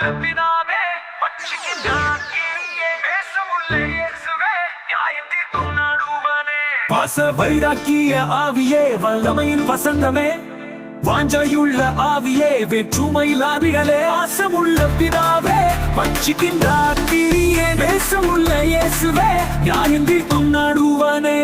பிதாவே பட்சிக்கின்றார் கிரியே பேசமுள்ள பாச வைராக்கிய ஆவியே வல்லமையின் வசந்தமே. வாஞ்சையுள்ள ஆவியே வேற்றுமை லாபிகளே. ஆசமுள்ள பிதாவே பட்சிக்கின்றார் கிரியே பேசமுள்ள இயேசுவே நியாயம் தும் நாடுவானே.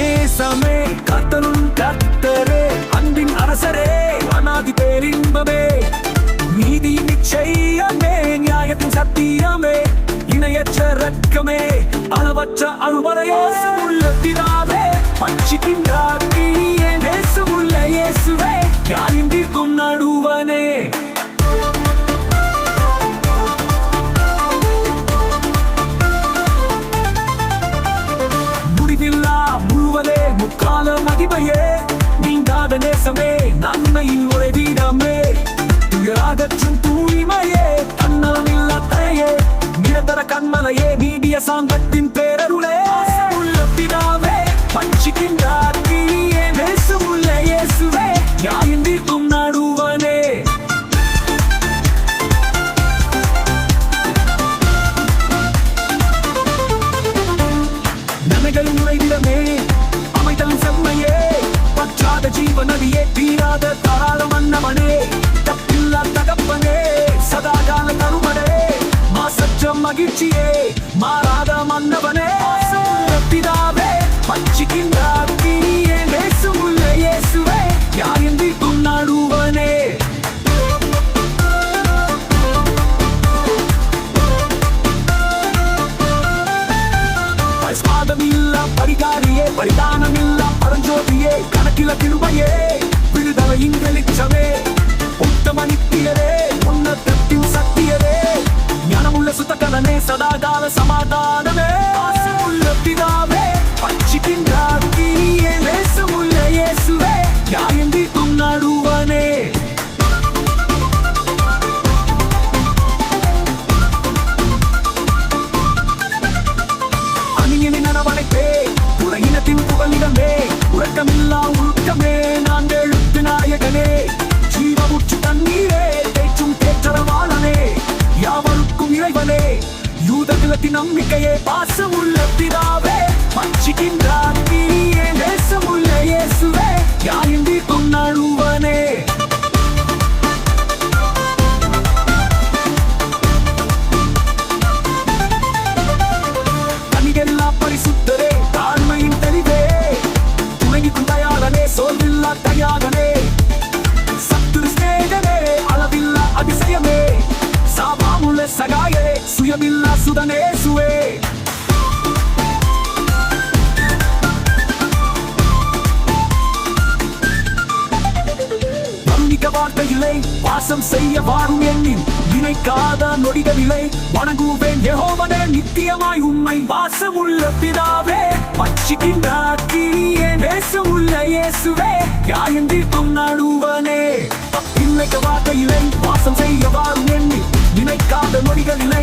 நேசமே கத்தனும் கத்தரே அன்பின் அரசரே அநாதி பேரின்பமே நீதி நிச்சயமே நியாயத்தின் சத்தியமே இணையற்ற ரக்கமே அளவற்ற அருமறையே முக்கால நீங்காத நேசமே நன்மையில் ஒரே வீரமே துயராகற்றும் தூய்மையே தன்னலமில்லா தரையே நிரந்தர கண்மலையே நீடிய சாந்தத்தின் பேரருளே. மகிழ்ச்சியே மாறாத மன்னவனே. ஆசையுள்ள பிதாவே பச்சிக்கின்றார் கிரியே நேசமுள்ள இயேசுவே யாரும் தீர்க்கும் நடுவனே. பாதமில்லா பரிகாரியே பரிதானமில்லா பரஞ்சோதியே கணக்கில கிருபையே விடுதலையின் வெளிச்சமே உத்தம சதாகால சமாதானமே ஆசையுள்ள பிதாவே பட்சிக்கின்றார் கிரியே நேசமுள்ள இயேசுவே நியாயம் தீர்க்கும் நடுவனே அணியனின் அரவணைப்பே உலகினத்தின் புகலிடமே உறக்கமில்லா உருக்கமே யூத நம்பிக்கையே பாசம் உள்ள பிதாவே பட்சிக்கின்றார் நேசம் உள்ள இயேசுவே. யாயும் தீர்க்கும் நடுவனே கனிகெல்லா பரிசுத்தரே தாழ்மையின் தெளிவே. துணைக்கும் தயாரனே சோர்வில்லா தயாகனே சத்துரு ஸ்நேகமே அளவில்லா அதிசயமே. சுயமில்லா சுதனே சுவே வர்ணிக்க வார்த்தையில்லை வாசம் செய்ய வாரும் எண்ணின் நினைக்காத நொடிகளில்லை வணங்குவேன் எகோவனே நித்தியமாய் உண்மை வாசம் உள்ள பிதாவே பச்சிக்கின்ற கிளியே கிரியே உள்ள இயேசுவே நியாயம் தீர்க்கும் நடுவனே. இன்னைக்கு வார்த்தையில்லை வாசம் செய்ய வாரும் எண்ணி நினைக்காத நொடிகளில்லை